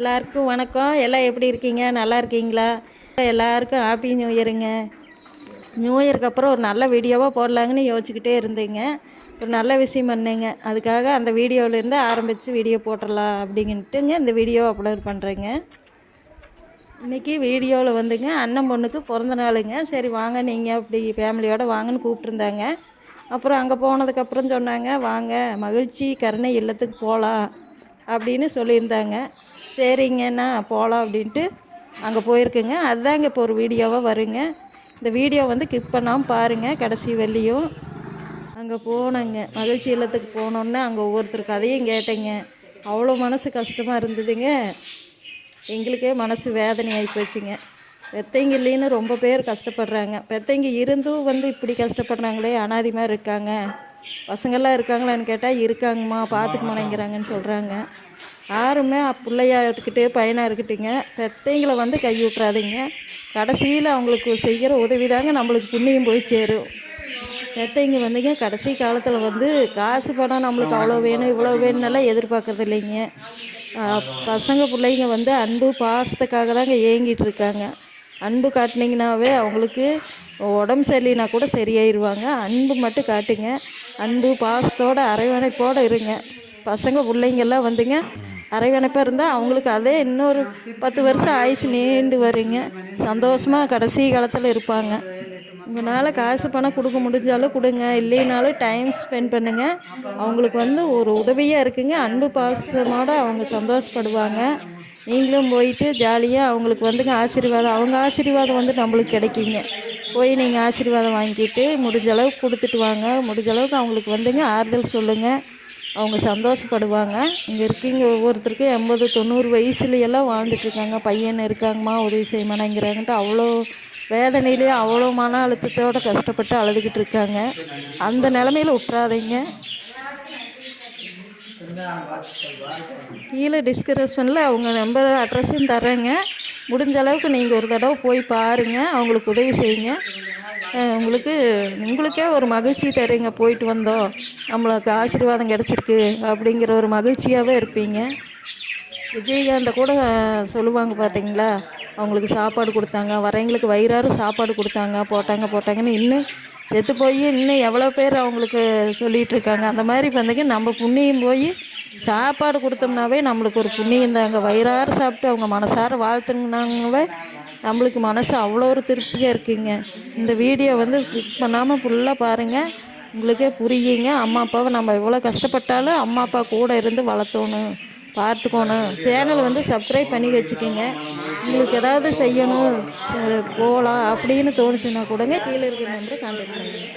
எல்லாருக்கும் வணக்கம். எல்லாம் எப்படி இருக்கீங்க? நல்லா இருக்கீங்களா? எல்லாருக்கும் ஹாப்பி நியூ இயருங்க நியூ இயருக்கு அப்புறம் ஒரு நல்ல வீடியோவாக போடலாங்கன்னு யோசிச்சுக்கிட்டே இருந்தேங்க. ஒரு நல்ல விஷயம் பண்ணேங்க. அதுக்காக அந்த வீடியோவிலேருந்து ஆரம்பித்து வீடியோ போட்டுடலாம் அப்படின்ட்டுங்க இந்த வீடியோ அப்லோட் பண்ணுறேங்க இன்றைக்கி வீடியோவில் வந்துங்க அண்ணன் பொண்ணுக்கு பிறந்த நாளுங்க. சரி வாங்க நீங்கள் அப்படி ஃபேமிலியோடு வாங்கன்னு கூப்பிட்ருந்தாங்க அப்புறம் அங்கே போனதுக்கப்புறம் சொன்னாங்க வாங்க மகிழ்ச்சி கருணை இல்லத்துக்கு போகலாம் அப்படின்னு சொல்லியிருந்தாங்க. சரிங்கண்ணா போகலாம் அப்படின்ட்டு அங்கே போயிருக்குங்க. அதுதாங்க இப்போ ஒரு வீடியோவாக வருங்க. இந்த வீடியோ வந்து கிளிக் பண்ணாமல் பாருங்கள் கடைசி வெள்ளியும் அங்கே போனேங்க. மகிழ்ச்சி இல்லத்துக்கு போனோன்னே அங்கே ஒவ்வொருத்தர் கதையும் கேட்டேங்க. அவ்வளோ மனசு கஷ்டமாக இருந்ததுங்க. எங்களுக்கே மனசு வேதனை ஆகி போச்சுங்க. பெத்தைங்க இல்லைன்னு ரொம்ப பேர் கஷ்டப்படுறாங்க. பெத்தைங்க இருந்தும் வந்து இப்படி கஷ்டப்படுறாங்களே அனாதிமாக இருக்காங்க. பசங்கள்லாம் இருக்காங்களான்னு கேட்டால் இருக்காங்கம்மா பார்த்துக்க மாட்டேங்கிறாங்கன்னு சொல்கிறாங்க யாருமே பிள்ளையா இருக்கட்டு பையனாக இருக்கட்டுங்க. பெத்தைங்களை வந்து கை விட்றாதீங்க கடைசியில் அவங்களுக்கு செய்கிற உதவி தாங்க நம்மளுக்கு புண்ணியம் போய் சேரும். பெத்தைங்க வந்துங்க கடைசி காலத்தில் வந்து காசு பணம் நம்மளுக்கு அவ்வளோ வேணும் இவ்வளோ வேணும்னெல்லாம் எதிர்பார்க்கறது இல்லைங்க. பசங்க பிள்ளைங்க வந்து அன்பு பாசத்துக்காக தாங்க ஏங்கிட்டு இருக்காங்க. அன்பு காட்டினீங்கனாவே அவங்களுக்கு உடம்பு சரியில்லைனா கூட சரியாயிருவாங்க. அன்பு மட்டும் காட்டுங்க. அன்பு பாசத்தோடு அரவணைப்போடு இருங்க. பசங்க பிள்ளைங்கெல்லாம் வந்துங்க அரவணைப்பாக இருந்தால் அவங்களுக்கு அதே இன்னொரு பத்து வருஷம் ஆயுசு நீண்டு வருங்க சந்தோஷமாக கடைசி காலத்தில் இருப்பாங்க. உங்களால் காசு பணம் கொடுக்க முடிஞ்சாலும் கொடுங்க. இல்லைனாலும் டைம் ஸ்பெண்ட் பண்ணுங்கள் அவங்களுக்கு வந்து ஒரு உதவியாக இருக்குங்க. அன்பு பாசத்தோட அவங்க சந்தோஷப்படுவாங்க. நீங்களும் போயிட்டு ஜாலியாக அவங்களுக்கு வந்துங்க ஆசீர்வாதம். அவங்க ஆசீர்வாதம் வந்து நம்மளுக்கு கிடைக்குங்க. போய் நீங்கள் ஆசீர்வாதம் வாங்கிட்டு முடிஞ்ச அளவுக்கு கொடுத்துட்டு வாங்க. முடிஞ்ச அளவுக்கு அவங்களுக்கு வந்துங்க ஆறுதல் சொல்லுங்கள் அவங்க சந்தோஷப்படுவாங்க. இங்கே இருக்கீங்க ஒவ்வொருத்தருக்கும் எண்பது தொண்ணூறு வயசுலையெல்லாம் வாழ்ந்துட்டுருக்காங்க பையன் இருக்காங்கம்மா உதவி செய்யமானேங்கிறாங்கன்ட்டு அவ்வளோ வேதனையிலே அவ்வளோ மன அழுத்தத்தோடு கஷ்டப்பட்டு அழுதுகிட்டு இருக்காங்க. அந்த நிலமையில விட்றாதீங்க கீழே டிஸ்கிரிப்ஷனில் அவங்க நம்பர் அட்ரஸும் தர்றேங்க. முடிஞ்ச அளவுக்கு நீங்கள் ஒரு தடவை போய் பாருங்கள் அவங்களுக்கு உதவி செய்யுங்க. உங்களுக்கு உங்களுக்கே ஒரு மகிழ்ச்சி தருங்க போயிட்டு வந்தோம். நம்மளுக்கு ஆசீர்வாதம் கிடச்சிருக்கு அப்படிங்கிற ஒரு மகிழ்ச்சியாகவே இருப்பீங்க. விஜயகாந்தை கூட சொல்லுவாங்க பார்த்தீங்களா அவங்களுக்கு சாப்பாடு கொடுத்தாங்க வரவங்களுக்கு வயிறாறு சாப்பாடு கொடுத்தாங்க போட்டாங்க போட்டாங்கன்னு இன்னும் செத்து போய் இன்னும் எவ்வளோ பேர் அவங்களுக்கு சொல்லிகிட்டு இருக்காங்க. அந்த மாதிரி வந்துங்க நம்ம புண்ணியம் போய் சாப்பாடு கொடுத்தோம்னாவே நம்மளுக்கு ஒரு புண்ணியம் தாங்க. வயிறார சாப்பிட்டு அவங்க மனசார வாழ்த்துனாங்கவே நம்மளுக்கு மனசு அவ்வளோ ஒரு திருப்தியாக இருக்குங்க. இந்த வீடியோ வந்து கிளிக் பண்ணாமல் ஃபுல்லாக பாருங்கள் உங்களுக்கே புரியுங்க. அம்மா அப்பாவை நம்ம எவ்வளோ கஷ்டப்பட்டாலும் அம்மா அப்பா கூட இருந்து வளர்த்தோணும் பார்த்துக்கணும். சேனல் வந்து சப்ஸ்கிரைப் பண்ணி வச்சுக்கோங்க. உங்களுக்கு ஏதாவது செய்யணும் போகலாம் அப்படின்னு தோணுச்சுன்னா கூடங்க கீழே இருக்கிற நம்பரை கான்டாக்ட் பண்ணுங்க.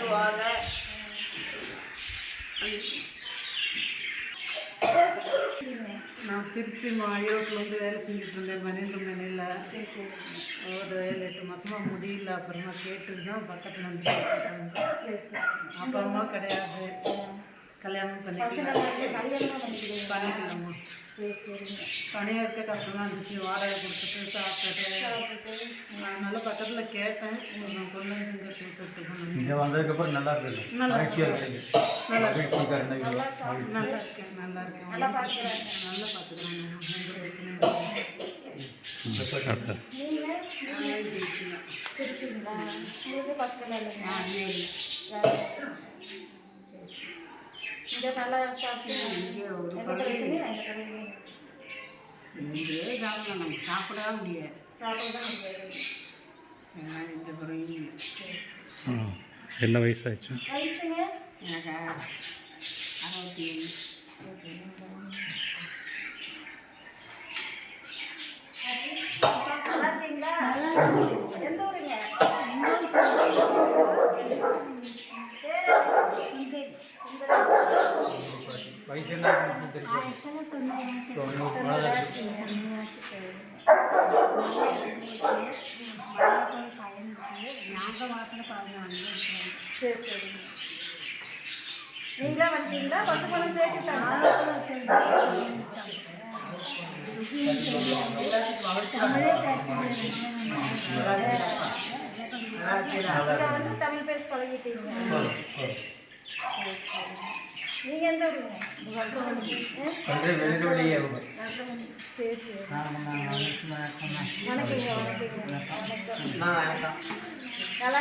நான் திருச்சி மா- வேலை செஞ்சுட்டு இருந்தேன். மணியன்ற மனையில் ஒரு ஏழு எட்டு மாதமாக முடியல. அப்புறமா கேட்டு தான் பக்கத்தில் வந்து அப்பா அம்மா கிடையாது. கல்யாணம் பண்ணிக்கலாம்? பண்ணிக்கலாமா? தனியாக இருக்க கஷ்டமாக இருந்துச்சு. வாடகை கொடுத்துட்டு சாப்பிட்டுட்டு. அதனால பக்கத்தில் கேட்டேன். நான் கொண்டு வந்து இங்கே கொடுத்துட்டு இங்கே வந்ததுக்கப்புறம் நல்லா இருக்குது மகிழ்ச்சியாக இருக்குது மகிழ்ச்சி கருணை நல்லா இருக்கேன் நல்லா இருக்கேன் நல்லா பார்த்துக்கிறேன் நல்லா பார்த்துக்கிறேன் எந்த பிரச்சனையும் இல்லை. இங்கேயே காரணம் நம்ம சாப்பிடவே முடியாது. என்ன வயசாச்சு எனக்கு அறுபத்தி ஏழு வயசு என்ன இருக்குன்னு தெரியும் தொண்ணூறு மேலே இருக்கு. நாங்கள் வளர்க்குற பாருங்க சரி சரிங்க நீங்களா வந்தீங்களா பசு சேர்த்துட்டாங்க வந்து தமிழ் பேச பழகிட்டீங்க நீங்கள் எந்த ஊருங்க வெளியே சரி சரி வணக்கங்க வணக்கங்க வணக்கம் நல்லா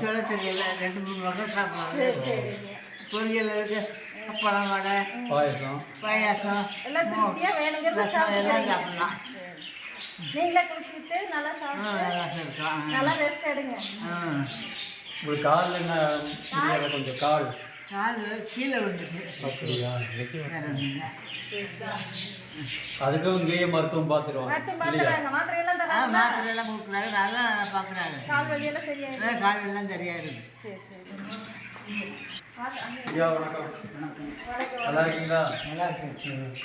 சொல்ல தெரியல ரெண்டு மூணு வகை சாப்பிடுவோம் பொரியல் இருக்கு அப்பளம் வடை பாயசம். பாயாசம். எல்லாம் சாப்பிடலாம். நீங்களே குளிச்சுக்கிட்டு நல்லா சாப்பிட்டு நல்லா ரெஸ்ட் எடுங்க. உங்களுக்கு காலில் என்ன? முடியல கொஞ்சம் கால். கால் கீழே விழுந்துட்டு. அப்படியா? அதுக்கும் இங்கேயே மருத்துவம் தராங்க மாத்திரை எல்லாம் கொடுக்குறாங்க. நல்லா பார்க்குறாங்க. கால் வலியெல்லாம் சரியாயிடும் கால் எல்லாம் சரியாக இருக்குது சரி சரி. பாத்து- அங்க ஐயா வணக்கம். நல்லா இருக்கீங்களா? நல்லா இருக்கு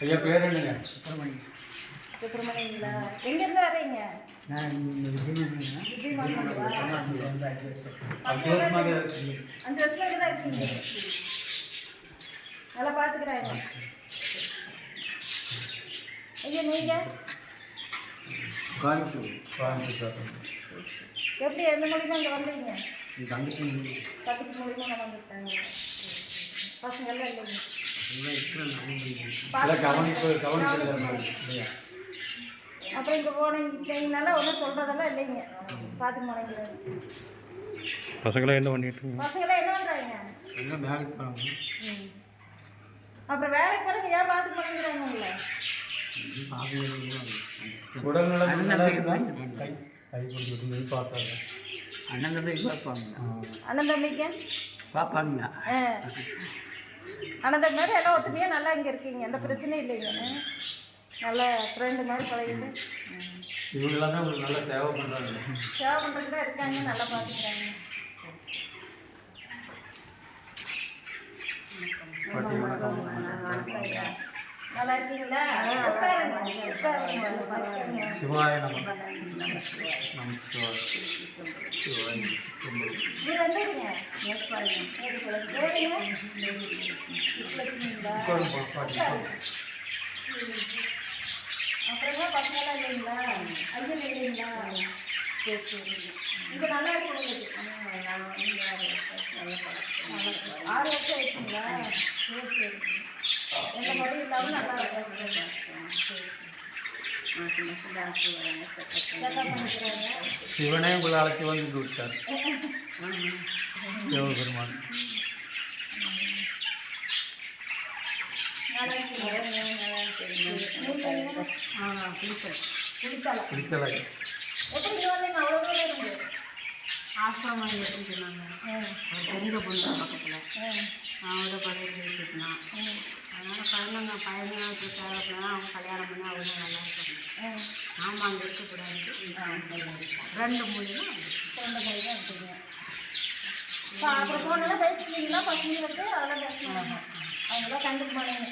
ஐயா பேர் என்னங்க? சுப்பிரமணியங்களா? எங்கேருந்து விஜயமாங்களா அஞ்சு வருஷமாக தான் இருக்கீங்க. நல்லா பார்த்துக்கிறாங்க ஐயா நீங்கள் கோயம்புத்தூர். கோயம்புத்தூர் எப்படி எந்த மொழிமா இங்கே வந்தீங்க? தங்கச்சி மொழிமா நான் வந்துட்டாங்க பசங்கள்லாம் இல்லைங்க. எல்லாம் கவனிப்பு கவனிப்பு இல்லையா? அப்புறம் இங்கே போனீங்கனால ஒன்றும் சொல்கிறதெல்லாம் இல்லைங்க. பார்த்து போனீங்க பசங்களாம் என்ன பண்ணிட்டு இருக்கீங்க பசங்களாம் என்ன பண்ணுறாங்க எல்லாம் வேலைக்கு போகிறாங்க அப்புறம் வேலைக்கு போகிறவங்க ஏன் பார்த்து போனீங்கிறாங்க உங்களை? அண்ணன் தம்பி பார்ப்பாங்க. அண்ணன் தம்பிக்கு? பார்ப்பாங்க. அண்ணன் தம்பி மாதிரி எல்லாம் ஒத்துமையாக நல்லா இங்கே இருக்கீங்க. எந்த பிரச்சனையும் இல்லைங்க. நல்ல ஃப்ரெண்டு மாதிரி பழகிட்டு. இவங்கெல்லாம் தான் உங்களுக்கு நல்லா சேவை பண்ணுறாங்க சேவை பண்ணுறதுக்கு தான் இருக்காங்க நல்லா பார்த்துக்கிறாங்க நல்லா இருக்கீங்களா. சிவாய நம்ம அப்புறமா பசங்களாம் இல்லைங்களா ஐயன் இல்லைங்களா சரி சரி. இங்கே நல்லா இருக்கு ஆறு வருஷம் ஆயிடுச்சுங்களா? சரி சரி. எந்த மொழி இல்லாமல் நல்லா இருக்கும் பண்ணிக்கிறாங்க? சிவனே உங்களை அழைச்சி வந்து விட்டார் சிவபெருமான் நல்லா இருக்கீங்களா குடித்தலை பிடிக்கலை. ஆசிரமம் எடுத்துட்டு சொன்னாங்க தெரிஞ்ச பொண்ணு பக்கத்தில் அவங்களோட பழைய பேசிட்டுனான் அதனால் பதினொன்று பதினொன்று அவங்க கல்யாணம் பண்ணி அவங்க நல்லா இருக்கணும் ஆமாம் அங்கே இருக்கக்கூடாது ரெண்டு மூலியம் குழந்தை தான் இருக்கீங்க இப்போ அப்புறம் ஃபோனெல்லாம் பேசிக்கிறீங்களா பசங்களுக்கு அதெல்லாம் பேசுனாங்க அவங்களாம் கண்டுக்க மாட்டாங்க.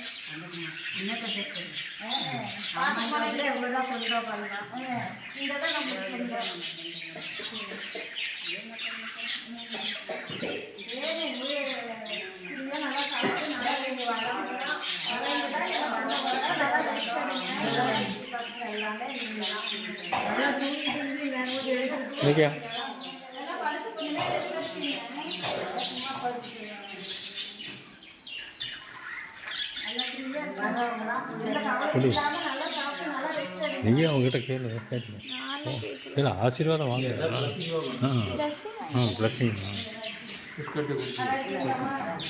என்னத்தை பேசுறது? பார்த்து போனீங்க இவங்க தான் சொல்கிறோம் பண்ணலாம் இங்கே தான் நம்ம சொல்கிறோம் நல்லா சாப்பிட்டு நல்லா நீங்க வரலாம் வரவங்க தான் இங்க வந்தவங்க. தான் நல்லா ரெஸ்ட் எடுங்க பசங்க எல்லாமே நீங்க நல்லா தூங்கி தூங்கி வேணும் எழுதிட்டு இன்னைக்கா எல்லாம் படுத்து கொஞ்ச நேரம் இருக்கீங்க சும்மா படுத்து நல்லா ஃப்ரீயாக இருக்காங்களா எந்த கவலை இல்லாமல் நல்லா சாப்பிட்டு நல்லா ரெஸ்ட் எடுங்க நீங்கள் அவங்ககிட்ட கேளு சரி இல்லை ஆசீர்வாதம் வாங்க. ஆ. ஆ பிளஸ்ஸிங் பிஸ்கட்டு கொடுத்து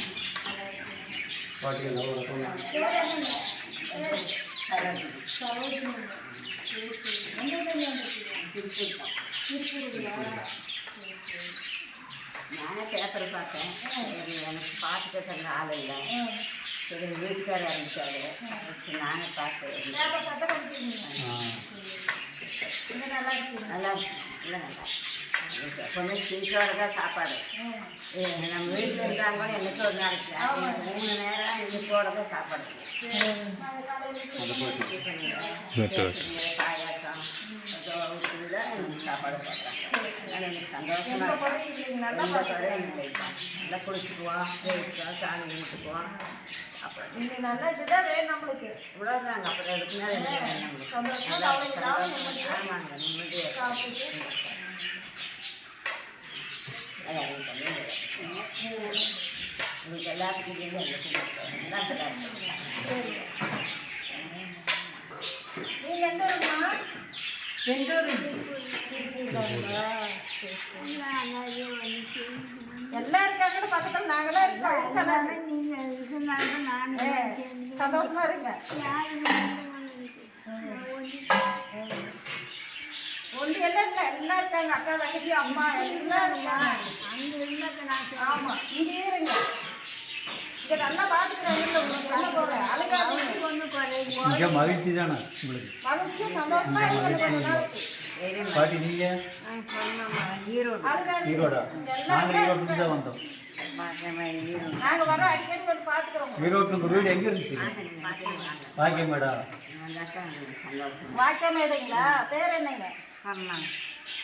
பாட்டி எல்லாம் வணக்கம். நானே பேப்பர் பார்த்தேன் எனக்கு பார்த்துக்கிறதுக்கு ஆள் இல்லை. சரி வீட்டுக்காரர் இருந்துச்சாரு சரி, நானே பார்த்தேன். ஆ நல்லா இல்லை நல்லா எப்பவுமே ஸ்வீட்டோட தான் சாப்பாடு. நம்ம வீட்டில் இருந்தாங்க எனக்கு ஒரு நாளைக்கு மூணு நேரம் இனிப்போட தான் சாப்பாடு. பாயாசம். எனக்கு சாப்பாடு போடுறாங்க அதனால எனக்கு சந்தோஷமா இருக்கு. எந்த குறையும் இல்லை எல்லாம் குளிச்சுக்குவோம் ஜெயிச்சுக்குவோம் சாமி கும்பிட்டுக்குவோம் அப்புறம் இன்னைக்கு நல்லா இதுதான் வேணும் நம்மளுக்கு இவ்வளோதாங்க அப்புறம் அதுக்கு மேலே நம்மளுக்கு? சந்தோஷமா நல்லா. ஆமாங்க நிம்மதியாக உங்களுக்கு எல்லாத்துக்கும் தெரியும் அந்த குடும்பம். நீங்க எந்த ஊருமா எங்க ஊரு? எல்லாம் இருக்காங்க பக்கத்துல நாங்களாம் இருக்கோம். சந்தோஷமா இருங்க. ஒன்று எல்லாம் இல்லை எல்லாம் இருக்காங்க? அக்கா தங்கச்சி அம்மா எல்லாம் இருக்காங்க ஆமா. இங்கே இருங்க. இங்க நல்லா பாத்துக்கிறாங்க உங்களுக்கு மிக மகிழ்ச்சி தானே உங்களுக்கு? மகிழ்ச்சியா சந்தோஷமா இருங்க கொஞ்ச நாளைக்கு. பாட்டி நீங்கள் ஈரோடு? ஈரோடா நாங்கள் ஈரோட்டுக்கு தான் வந்தோம். ஈரோடு நாங்க உங்கள் வீடு எங்கே இருந்துச்சு பாக்கியம் மேடா வந்தாக்கா சந்தோஷம் வாக்கியம் எடுங்களா பேர் என்னங்க? ஆமாம்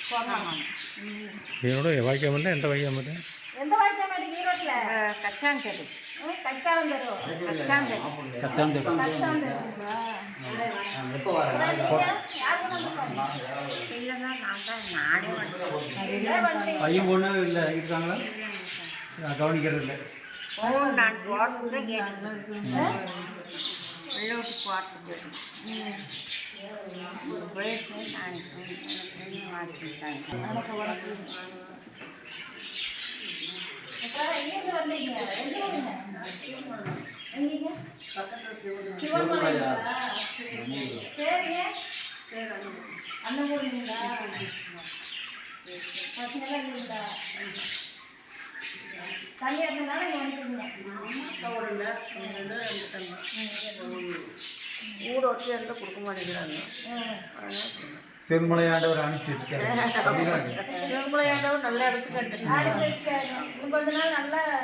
சொன்னோம் என்னோட வாக்கியம் இல்லை எந்த வாக்கியம் இல்லை எந்த வாக்கியம் எடுங்க ஈரோட்டில் கச்சாங்கரு வண்டி பையன் பொண்ணு இல்லை இருக்காங்களா நான் கவனிக்கிறது இல்லை நான் போட்டு கேட்டேன் உள்ளோட்டு போட்டு போயிட்டு நான் எங்கேருந்து வந்தீங்க எங்க ஊருங்க எங்கீங்க சிவமலைங்களா சரிங்க அன்னபூர்ணிங்களா பசங்களாம் இல்லைங்களா தண்ணி இருந்தனால இங்கே வந்துட்டீங்க ஊட வச்சு எந்த கொடுக்க மாட்டேங்கிறாங்க செருமலை ஆண்டவர் அனுப்பிச்சிருக்காரு. திருமலையாண்டவர் நல்ல இடத்துக்கு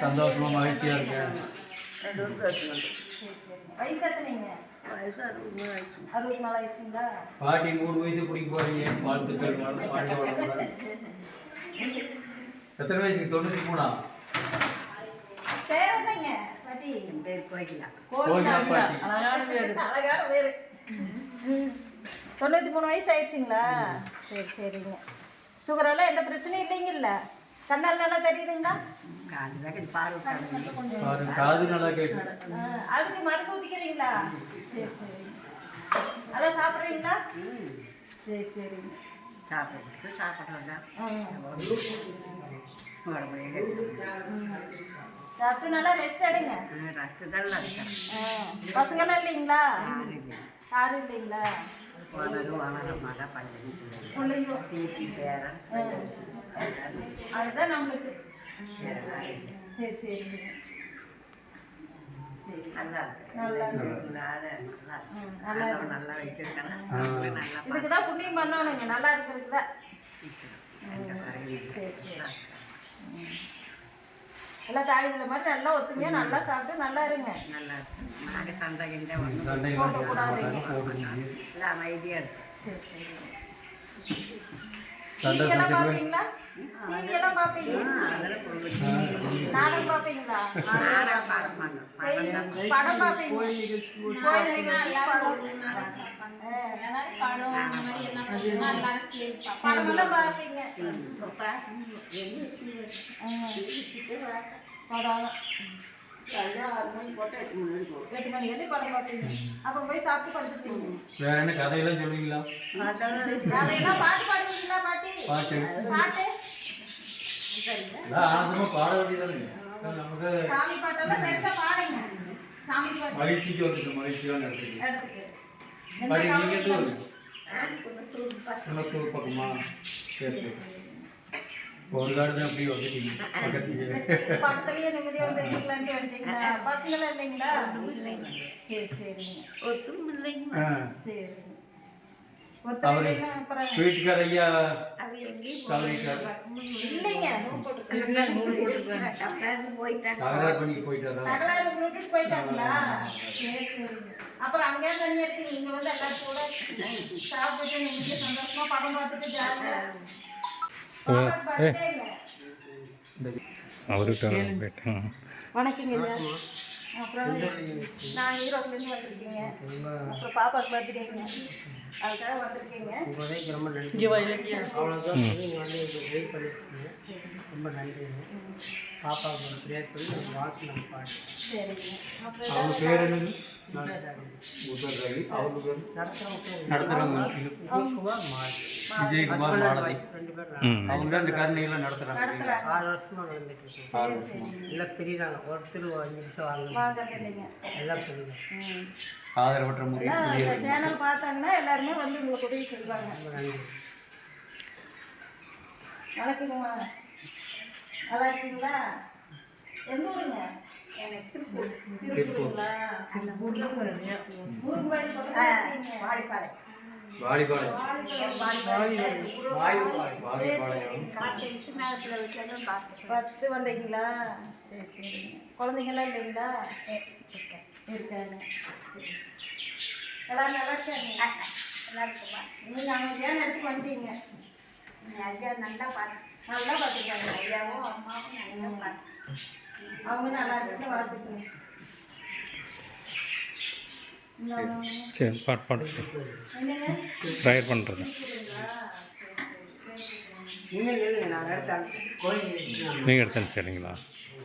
சந்தோஷமா மகிழ்ச்சியா இருக்கேன் பாட்டி நூறு வயசு பிடிக்க போறீங்க. வாழ்த்துக்கள். எத்தனை வயசுக்கு? தொண்ணூற்றி மூணா? கோயிலா பாட்டி. அழகான பேரு. அழகான பேரு. தொண்ணூற்றி மூணு வயசு ஆயிடுச்சுங்களா சரி சரிங்க. சுகரெல்லாம் எந்த பிரச்சனையும் இல்லைங்கல்ல. கண்ணால் நல்லா தெரியுதுங்களா? காது நல்லா கேட்கு ஆ, அதுக்கு மருந்து ஊற்றிக்கிறீங்களா சரி சரி. சாப்பிட்றீங்களா? சரி சரிங்க சாப்பிட்டு சாப்பிட்டு நல்லா ரெஸ்ட் எடுங்க. ரஸ்ட்டு தான் பசங்கெல்லாம் இல்லைங்களா? யாரும் இல்லை. யாரும் இல்லைங்களா? வளர வளர மழை பிள்ளையோ பேச்சு பேரன். அதுதான் நம்மளுக்கு. சரி சரி நல்லா இருக்கு நல்லா இருக்கு. இல்லாத நல்லா இருக்கு. ம், நல்லா இருக்கு. ஆண்டவன் நல்லா வச்சிருக்காங்க அவங்களே நல்லா இதுக்கு தான் புண்ணியம் பண்ணணுங்க நல்லா இருக்கிறதுக்கு தான் பார்த்துக்கிறாங்க. எந்த குறையும் இல்லை. சரி, சரி. நல்லா. எல்லாம் தாய்களை மாதிரி நல்லா ஒத்துமையாக நல்லா சாப்பிட்டு நல்லா இருங்க. நல்லா இருக்கு. நாங்கள் சண்டை கிண்டை போடக்கூடாதுங்க. அமைதியாக இருக்கு. சண்டை டிவி எல்லாம் சச்சரவு பார்ப்பீங்களா டிவி எல்லாம் பார்ப்பீங்க நாடகம் பார்ப்பீங்களா நாடகம் செய்தி படம் பார்ப்பீங்க கோயில் நிகழ்ச்சி படம் படமெல்லாம் பார்ப்பீங்க படம் எட்டு மணி வரையும் படம் பார்ப்பீங்க அப்புறம் போய் சாப்பிட்டு படுத்துப்பீங்க வேற என்ன கதையெல்லாம் சொல்லுவீங்களா அதையெல்லாம் பாட்டு பாடுவீங்களா பாட்டி? பாட்டு. பாட்டு? பாட வேண்டியதானுங்க நமக்கு சாமி பாட்டெல்லாம் பெருசா பாடுங்க சாமி பாட்டு. மகிழ்ச்சிக்கு வந்துட்டு மகிழ்ச்சியான இடத்துக்கு இடத்துக்கு எந்த பாட்டி நீங்க எந்த கவலையும் ஊரு குளத்தூர் பக்கமா? சரி சரி. ஒரு அப்படியே வந்துட்டீங்க பக்கத்துலயே. நிம்மதியா வந்துட்டீங்களா? இல்லைங்களா? சரி சரிங்க. இல்லைங்க. ஆ. அவரு அப்புறம் வீட்டுக்கார ஐயா தகராறு பண்ணி போயிட்டாரா? அங்கே தனியாக இருக்கு இங்கே வந்து எல்லாரும் கூட சாப்பிட்டு சந்தோஷமா படம் பார்த்துட்டு ஜாலியாக. வணக்கங்க அப்புறம் நான் ஈரோட்லேருந்து வந்திருக்கீங்க. அப்புறம் பாப்பாவுக்கு பர்த்டேங்க அதுக்காக வந்திருக்கீங்க. இப்போதைக்கு ரொம்ப நன்றி. இங்கே வா இலக்கியா. அவ்வளோ தூரம் வந்து நீங்கள் வந்து எங்களுக்கு வெயிட் பண்ணிருக்கீங்க. ரொம்ப நன்றிங்க பாப்பாவுக்கு ஒரு ப்ரேயர் பண்ணி வாழ்த்து நம்ம பாடு. சரிங்க. அப்புறம் அவங்க பேர் என்னது? நடத்துகிறவங்க நடத்துகிறவங்க விஜயகுமார் மாறி. விஜயகுமார் மாலதி ரெண்டு பேரும் ம். அவங்க தான் இந்த கருணையெல்லாம் நடத்துகிறாங்க ஆறு வருஷமாக நடந்துட்டு இருக்கோம் எல்லாம் பெரியதாங்க ஒருத்தர் அஞ்சு வாங்க எல்லாம் பெரியதாங்க ம். ஆதரவற்ற முறையில் இந்த சேனல் பார்த்தாங்கன்னா எல்லாருமே வந்து உங்களுக்கு உதவி செய்வாங்க வணக்கங்கம்மா நல்லா இருக்கீங்களா? எந்த ஊருங்க? எனக்கு திருப்பூர். திருப்பூருங்களா முருகன் கோயில் பக்கத்துல பார்த்து பத்து வந்தீங்களா? சரி சரிங்க குழந்தைங்களாம் இல்லைங்களா? இருக்காங்க சரி. எல்லாரும் நல்லா இருக்காங்க நல்லா இருக்குமா நீங்கள் அமைதியான இடத்துக்கு வந்துட்டீங்க ஐயா நல்லா பார்த்து நல்லா பார்த்துருக்காங்க ஐயாவும் அம்மாவும் நல்லா பார்த்து அவங்க நல்லா இருக்குன்னு வாழ்த்துக்குங்க இன்னும் சரி பாட்டு பாட்டு ப்ரேயர் பண்ணுறது நீங்கள் எடுத்து அனுப்பிச்சிடுறீங்களா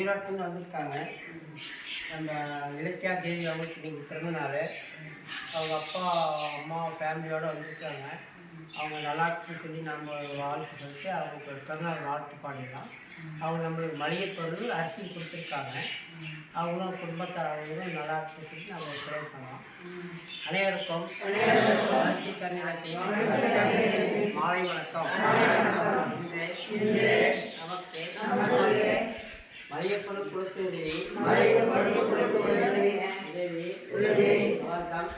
ஈரோட்டிலேருந்து வந்திருக்காங்க. அந்த இலக்கியா தேவி அவங்களுக்கு நீங்கள் பிறந்த நாள். அவங்க அப்பா அம்மா ஃபேமிலியோடு வந்திருக்காங்க. அவங்க நல்லா இருக்குன்னு சொல்லி நம்ம வாழ்த்து சொல்லிட்டு அவங்களுக்கு பிறந்தநாள் வாழ்த்து பாடிடலாம் அவங்க நம்மளுக்கு மளிகை பொருள் அரிசி கொடுத்துருக்காங்க. அவங்களும் குடும்பத்தார் அவங்களும் நல்லா இருக்குன்னு சொல்லி நம்ம ப்ரே பண்ணலாம் அனைவருக்கும் வளர்ச்சி கண்ணிடத்தையும் மாலை வணக்கம். இன்று நமக்கு மளிகைப்பொருள் கொடுத்து உதவி உதவி உதவி வணக்கம்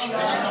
Thank you.